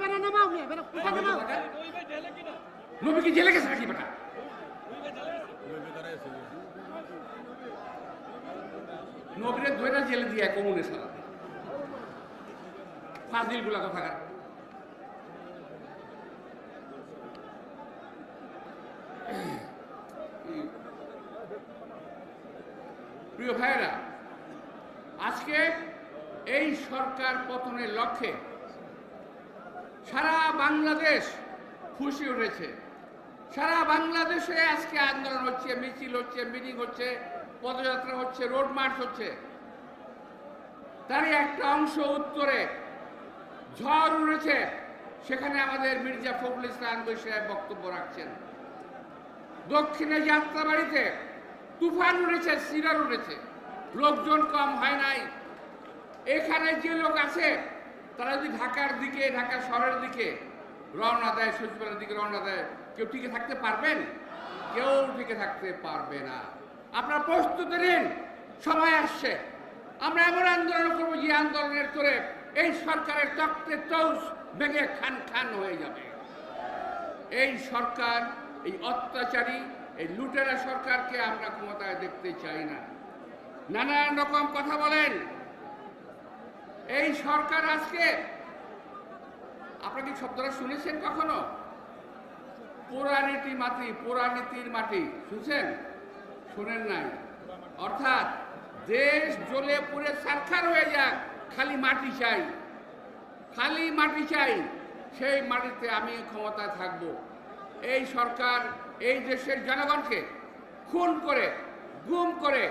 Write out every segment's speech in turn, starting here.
বেড়া নামাও মেয়ে বেড়া কোথা নামাও? নবী কি জেলে গেছে নাকি বেটা? নবীরে ধরে জেলে দিয়ে কমুনে সারা ফাজিলগুলা কথা প্রিয় ভাইয়েরা আজকে এই সরকার পতনের লক্ষ্যে সারা বাংলাদেশ খুশি উঠেছে। সারা বাংলাদেশে আজকে আন্দোলন হচ্ছে, মিছিল হচ্ছে, মিটিং হচ্ছে, পদযাত্রা হচ্ছে, রোড মার্চ হচ্ছে। তারই একটা অংশ উত্তরে ঝড় উড়েছে সেখানে আমাদের মির্জা ফখরুল ইসলাম সাহেব বক্তব্য রাখছেন। দক্ষিণে যাত্রাবাড়িতে তুফান উঠেছে সিরার উঠেছে। লোকজন কম হয় নাই। এখানে যে লোক আছে তারা যদি ঢাকার দিকে, ঢাকা শহরের দিকে রওনা দেয়, সচিবালয়ের দিকে রওনা দেয়, কেউ টিকে থাকতে পারবেন? কেউ টিকে থাকতে পারবে না। আপনারা প্রস্তুতি নিন সময় আসছে। আমরা এমন আন্দোলন করব, যে আন্দোলনের করে এই সরকারের তক্তে চৌস ভেঙে খান খান হয়ে যাবে। এই সরকার, এই অত্যাচারী, এই লুটেরা সরকারকে আমরা ক্ষমতায় দেখতে চাই না। নানান রকম কথা বলেন। এই সরকার আজকে, আপনারা কি শব্দটা শুনেছেন কখনো? পোড়ানীতি মাটি পোড়ানীতির মাটি, শুনছেন? শুনেন নাই। অর্থাৎ দেশ জ্বলে পুড়ে সারখার হয়ে যাক, খালি মাটি চাই। খালি মাটি চাই, সেই মাটিতে আমি ক্ষমতায় থাকব। এই সরকার এই দেশের জনগণকে খুন করে, গুম করে,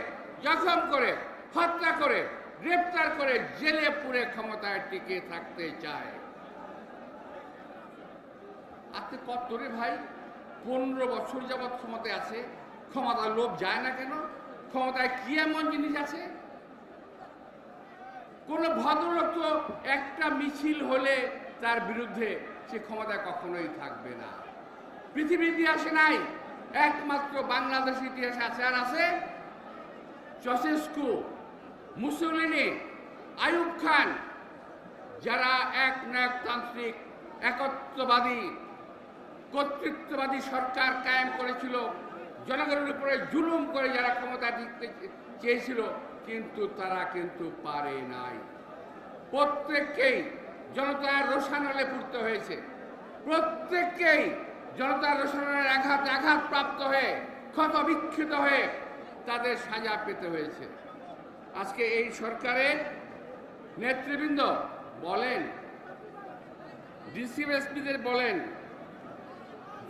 জখম করে, হত্যা করে গ্রেপ্তার করে জেলে পুরে ক্ষমতায় টিকে থাকতে চায়। আপনি কত রে ভাই? পনেরো বছর যাবৎ ক্ষমতায় আছে, ক্ষমতার লোভ যায় না কেন? ক্ষমতায় কি এমন জিনিস আছে? কোন ভদ্রলোক তো একটা মিছিল হলে তার বিরুদ্ধে সে ক্ষমতায় কখনোই থাকবে না। পৃথিবীর ইতিহাসে নাই, একমাত্র বাংলাদেশ ইতিহাসে আছে আর আছে। চসেস্কু মুসলিনি আয়ুব খান, যারা এক তান্ত্রিক একত্ববাদী, কর্তৃত্ববাদী সরকার কায়েম করেছিল, জনগণের উপরে জুলুম করে যারা ক্ষমতা দিতে চেয়েছিল, কিন্তু তারা কিন্তু পারে নাই। প্রত্যেককেই জনতার রোষানলে পড়তে হয়েছে। প্রত্যেককেই জনতার রোষানলের আঘাত আঘাত প্রাপ্ত হয়ে ক্ষত বিক্ষিত হয়ে তাদের সাজা পেতে হয়েছে। আজকে এই সরকারের নেতৃবৃন্দ বলেন ডিসিএসপিদের বলেন,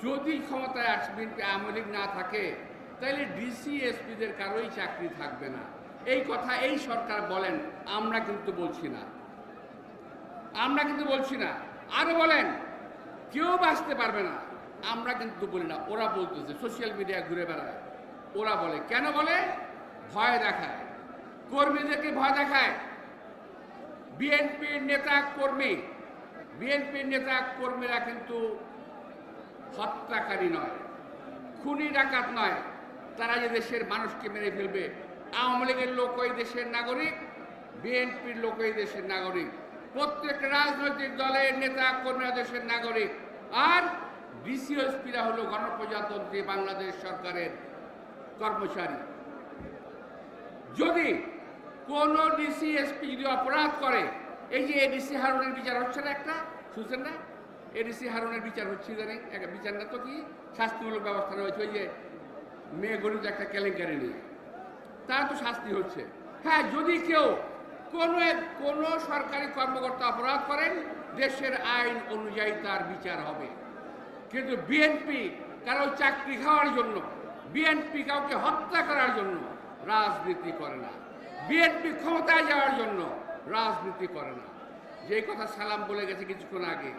যদি ক্ষমতায় আসবেন আওয়ামী লীগ না থাকে, তাহলে ডিসি এসপিদের কারোই চাকরি থাকবে না। এই কথা এই সরকার বলেন, আমরা কিন্তু বলছি না। আমরা কিন্তু বলছি না। আরও বলেন, কেউ বাঁচতে পারবে না। আমরা কিন্তু বলি না, ওরা বলতেছে, সোশ্যাল মিডিয়া ঘুরে বেড়ায়। ওরা বলে, কেন বলে? ভয় দেখায়। কর্মীদেরকে ভয় দেখায়। বিএনপির নেতা কর্মী বিএনপির নেতা কর্মীরা কিন্তু হত্যাকারী নয়, খুনি ডাকাত নয়। তারা যে দেশের মানুষকে মেরে ফেলবে। আওয়ামী লীগের লোক ওই দেশের নাগরিক, বিএনপির লোক ওই দেশের নাগরিক। প্রত্যেক রাজনৈতিক দলের নেতা কর্মীরা দেশের নাগরিক। আর ডিসিএসপিরা হলো গণপ্রজাতন্ত্রী বাংলাদেশ সরকারের কর্মচারী। যদি কোন ডিসিএসপি যদি অপরাধ করে, এই যে এডিসি হারুনের বিচার হচ্ছে না একটা, শুনছেন না? এডিসি হারুনের বিচার হচ্ছে জানেন? বিচার না তো কি? শাস্তিমূলক ব্যবস্থা রয়েছে, ওই যে মেয়ে গরিব একটা কেলেঙ্কারি নিয়ে। তার তো শাস্তি হচ্ছে। হ্যাঁ যদি কেউ কোনো কোনো সরকারি কর্মকর্তা অপরাধ করেন, দেশের আইন অনুযায়ী তার বিচার হবে। কিন্তু বিএনপি কারও চাকরি খাওয়ার জন্য বিএনপি কাউকে হত্যা করার জন্য রাজনীতি করে না। বিএনপি ক্ষমতায় যাওয়ার জন্য রাজনীতি করে না। যে কথা সালাম বলে গেছে কিছুক্ষণ আগে,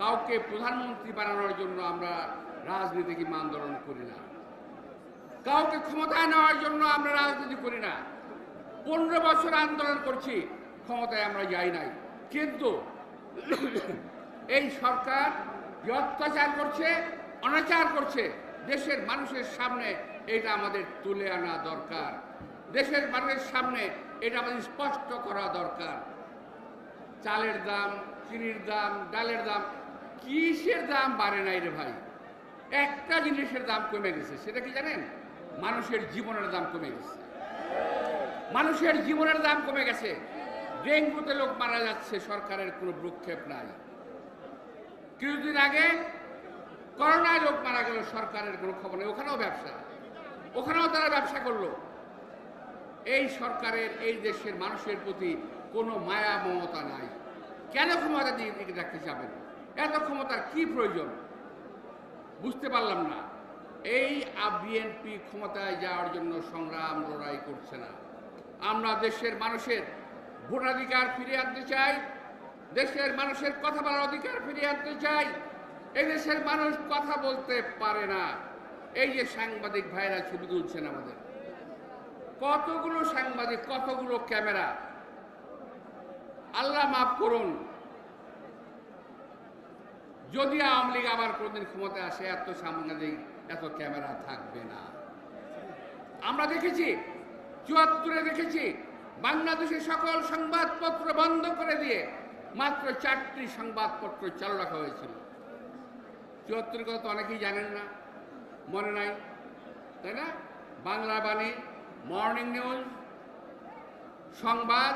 কাউকে প্রধানমন্ত্রী বানানোর জন্য আমরা রাজনীতি কিংবা আন্দোলন করি না। কাউকে ক্ষমতায় নেওয়ার জন্য আমরা রাজনীতি করি না। পনেরো বছর আন্দোলন করছি, ক্ষমতায় আমরা যাই নাই। কিন্তু এই সরকার অত্যাচার করছে, অনাচার করছে, দেশের মানুষের সামনে এটা আমাদের তুলে আনা দরকার। দেশের মানুষের সামনে এটা আমাদের স্পষ্ট করা দরকার। চালের দাম, চিনির দাম, ডালের দাম, কিসের দাম বাড়ে নাই রে ভাই? একটা জিনিসের দাম কমে গেছে, সেটা কি জানেন? মানুষের জীবনের দাম কমে গেছে। মানুষের জীবনের দাম কমে গেছে। ডেঙ্গুতে লোক মারা যাচ্ছে, সরকারের কোনো ভ্রুক্ষেপ নাই। কিছুদিন আগে করোনায় লোক মারা গেল, সরকারের কোনো খবর নেই। ওখানেও ব্যবসা। ওখানেও তারা ব্যবসা করল। এই সরকারের, এই দেশের মানুষের প্রতি কোনো মায়া, মমতা নাই। কেন ক্ষমতা দিয়ে রাখতে যাবেন? এত ক্ষমতার কি প্রয়োজন? বুঝতে পারলাম না। এই বিএনপি ক্ষমতায় যাওয়ার জন্য সংগ্রাম লড়াই করছে না। আমরা দেশের মানুষের ভোটাধিকার ফিরিয়ে আনতে চাই, দেশের মানুষের কথা বলার অধিকার ফিরিয়ে আনতে চাই, এই দেশের মানুষ কথা বলতে পারে না। এই যে সাংবাদিক ভাইরা ছবি তুলছেন আমাদের। কতগুলো সাংবাদিক, কতগুলো ক্যামেরা? আল্লাহ মাফ করুন। যদি আওয়ামী লীগ আবার কোনদিন ক্ষমতায় আসে, এত সাংবাদিক, এত ক্যামেরা থাকবে না। আমরা দেখেছি, চুয়াত্তরে দেখেছি বাংলাদেশের সকল সংবাদপত্র বন্ধ করে দিয়ে মাত্র চারটি সংবাদপত্র চালু রাখা হয়েছিল। চুয়াত্তরের কথা তো অনেকেই জানেন না, মনে নাই, তাই না? বাংলা বাণী মর্নিং নিউজ, সংবাদ,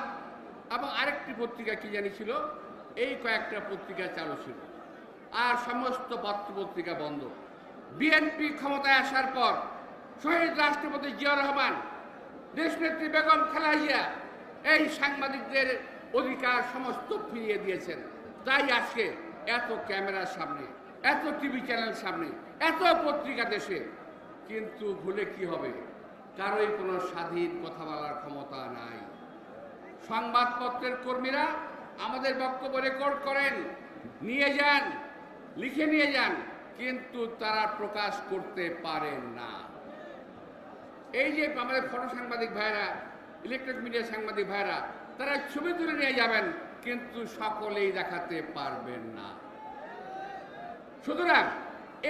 এবং আরেকটি পত্রিকা কি জানি ছিল? এই কয়েকটা পত্রিকা চালু ছিল। আর সমস্ত পত্র পত্রিকা বন্ধ। বিএনপি ক্ষমতায় আসার পর শহীদ রাষ্ট্রপতি জিয়া রহমান, দেশনেত্রী বেগম খালাইয়া এই সাংবাদিকদের অধিকার সমস্ত ফিরিয়ে দিয়েছেন। তাই আজকে এত ক্যামেরার সামনে, এত টিভি চ্যানেল সামনে, এত পত্রিকা দেশে। কিন্তু ভুলে কি হবে? কারোই কোনো স্বাধীন কথা বলার ক্ষমতা নাই। সংবাদপত্রের কর্মীরা আমাদের বক্তব্য রেকর্ড করেন, নিয়ে যান, লিখে নিয়ে যান, কিন্তু তারা প্রকাশ করতে পারেন না। এই যে আমাদের ফটো সাংবাদিক ভাইরা ইলেকট্রিক মিডিয়া সাংবাদিক ভাইরা, তারা ছবি তুলে নিয়ে যাবেন, কিন্তু সকলেই দেখাতে পারবেন না। সুতরাং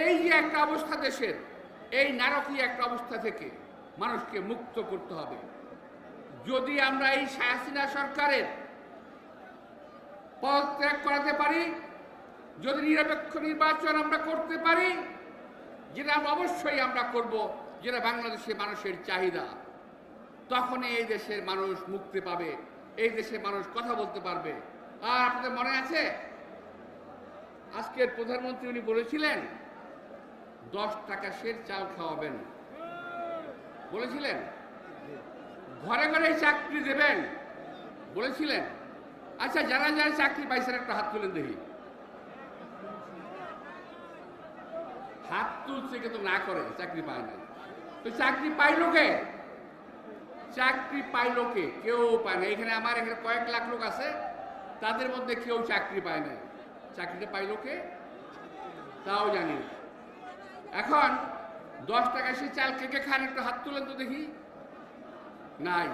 এই যে একটা অবস্থা দেশের, এই নারকীয় একটা অবস্থা থেকে মানুষকে মুক্ত করতে হবে। যদি আমরা এই হাসিনা সরকারের পদত্যাগ করাতে পারি, যদি নিরপেক্ষ নির্বাচন আমরা করতে পারি, যেটা অবশ্যই আমরা করব, যেটা বাংলাদেশের মানুষের চাহিদা, তখনই এই দেশের মানুষ মুক্তি পাবে, এই দেশের মানুষ কথা বলতে পারবে। আর আপনাদের মনে আছে? আজকের প্রধানমন্ত্রী উনি বলেছিলেন, দশ টাকা সের চাল খাওয়াবেন। বলেছিলেন? ঘরে ঘরে চাকরি দেবেন। বলেছিলেন। আচ্ছা যারা যারা চাকরি পাইছেন, একটা হাত তুলেন দেখি। হাত তুলছে কিন্তু না করে, চাকরি পায় না তো চাকরি পাইলো কে? চাকরি পাইলো কে? কেউ পায় না এখানে আমার এখানে কয়েক লাখ লোক আছে, তাদের মধ্যে কেউ চাকরি পায় না চাকরিটা পাইলো কে? তাও জানি এখন দশ টাকা সে চাল কে কে খান, একটু হাত তুলেন তো দেখি। নাই।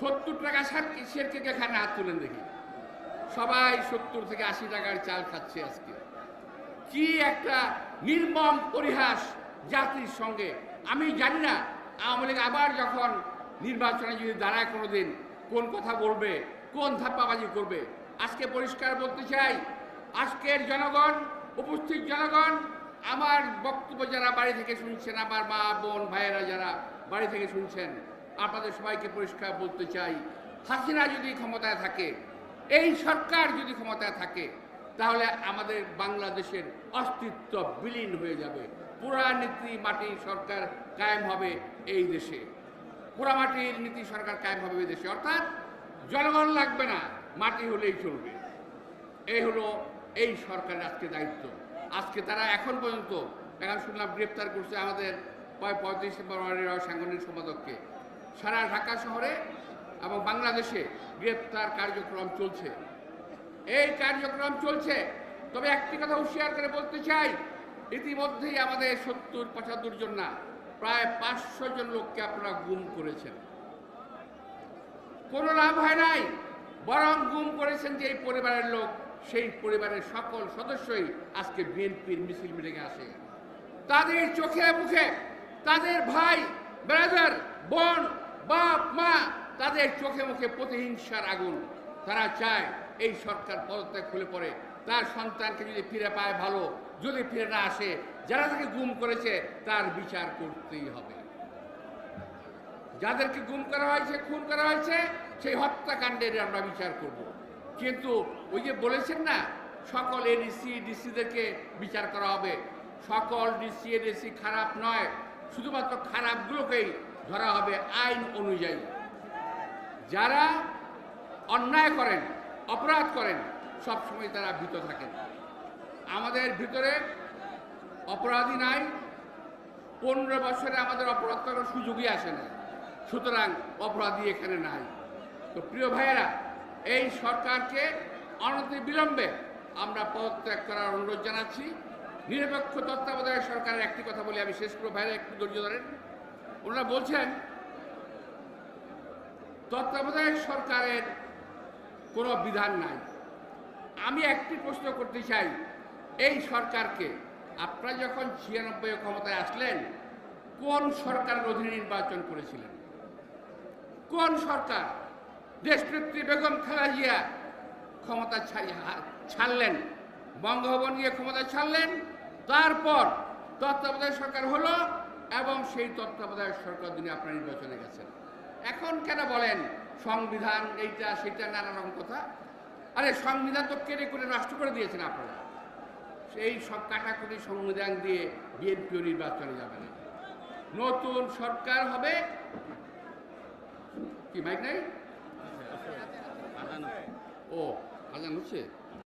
সত্তর টাকা সার সের কে কে খান, হাত তুলেন দেখি। সবাই সত্তর থেকে আশি টাকার চাল খাচ্ছে আজকে। কি একটা নির্মম পরিহাস জাতির সঙ্গে। আমি জানি না, আওয়ামী লীগ আবার যখন নির্বাচনে যদি দাঁড়ায় কোনোদিন, কোন কথা বলবে, কোন ধাপ্পাবাজি করবে। আজকে পরিষ্কার বলতে চাই, আজকের জনগণ, উপস্থিত জনগণ আমার বক্তব্য যারা বাড়ি থেকে শুনছেন, আমার মা, বোন, ভাইয়েরা যারা বাড়ি থেকে শুনছেন, আপনাদের সবাইকে পরিষ্কার বলতে চাই, হাসিনা যদি ক্ষমতায় থাকে, এই সরকার যদি ক্ষমতায় থাকে, তাহলে আমাদের বাংলাদেশের অস্তিত্ব বিলীন হয়ে যাবে। পুরা নীতি মাটির সরকার কায়েম হবে এই দেশে। পুরা মাটির নীতি সরকার কায়েম হবে এই দেশে। অর্থাৎ জনগণ লাগবে না, মাটি হলেই চলবে। এই হলো এই সরকারের আজকে দায়িত্ব। আজকে তারা এখন পর্যন্ত এখন শুনলাম গ্রেপ্তার করছে আমাদের পঁয়ত্রিশ ফেব্রুয়ারির সাংগঠনিক সম্পাদককে। সারা ঢাকা শহরে এবং বাংলাদেশে গ্রেপ্তার কার্যক্রম চলছে। এই কার্যক্রম চলছে। তবে একটি কথা হুঁশিয়ার করে বলতে চাই, ইতিমধ্যেই আমাদের সত্তর পঁচাত্তর জন না, প্রায় পাঁচশো জন লোককে আপনারা গুম করেছেন। কোনো লাভ হয় নাই, বরং গুম করেছেন যে এই পরিবারের লোক। সেই পরিবারের সকল সদস্যই আজকে বিএনপির মিছিল মিটিংয়ে আসে তাদের চোখে মুখে তাদের ভাই ব্রাদার বোন, বাপ, মা, তাদের চোখে মুখে প্রতিহিংসার আগুন। তারা চায় এই সরকার পদত্যাগ খুলে পড়ে। তার সন্তানকে যদি ফিরে পায় ভালো, যদি ফিরে না আসে, যারা তাকে গুম করেছে, তার বিচার করতেই হবে। যাদেরকে গুম করা হয়েছে, খুন করা হয়েছে, সেই হত্যাকাণ্ডের আমরা বিচার করব। কিন্তু ওই যে বলেছেন না, সকল এডিসি ডিসিদেরকে বিচার করা হবে। সকল ডিসি এডিসি খারাপ নয়, শুধুমাত্র খারাপগুলোকেই ধরা হবে আইন অনুযায়ী। যারা অন্যায় করেন, অপরাধ করেন, সবসময় তারা ভীত থাকেন। আমাদের ভিতরে অপরাধী নাই, পনেরো বছরে আমাদের অপরাধ করার সুযোগই আসে না সুতরাং অপরাধী এখানে নাই। তো প্রিয় ভাইয়েরা এই সরকারকে বিলম্বে আমরা পদত্যাগ করার অনুরোধ জানাচ্ছি। নিরপেক্ষ তত্ত্বাবধায়ক সরকারের একটি কথা বলে, আমি শেষ করব। ভাইয়েরা একটু ধৈর্য ধরেন। ওনারা বলছেন, তত্ত্বাবধায়ক সরকারের কোনো বিধান নাই। আমি একটি প্রশ্ন করতে চাই, এই সরকারকে আপনারা যখন ছিয়ানব্বই ক্ষমতায় আসলেন, কোন সরকারের অধীনে নির্বাচন করেছিলেন? কোন সরকার? দেশনেত্রী বেগম খালেদা জিয়া ক্ষমতা ছাড়লেন বঙ্গভবন নিয়ে ক্ষমতা ছাড়লেন, তারপর তত্ত্বাবধায়ক সরকার হলো এবং সেই তত্ত্বাবধায়ক সরকার দিনে আপনার নির্বাচনে গেছেন। এখন কেন বলেন সংবিধান এইটা সেটা নানা রকম কথা? আরে সংবিধান তো কেড়ে করে নষ্ট করে দিয়েছেন আপনারা। সেই সব কাটাকুটি সংবিধান দিয়ে বিএনপিও নির্বাচনে যাবে না। নতুন সরকার হবে। কি, মাইক নাই? 어, 간장 넣지?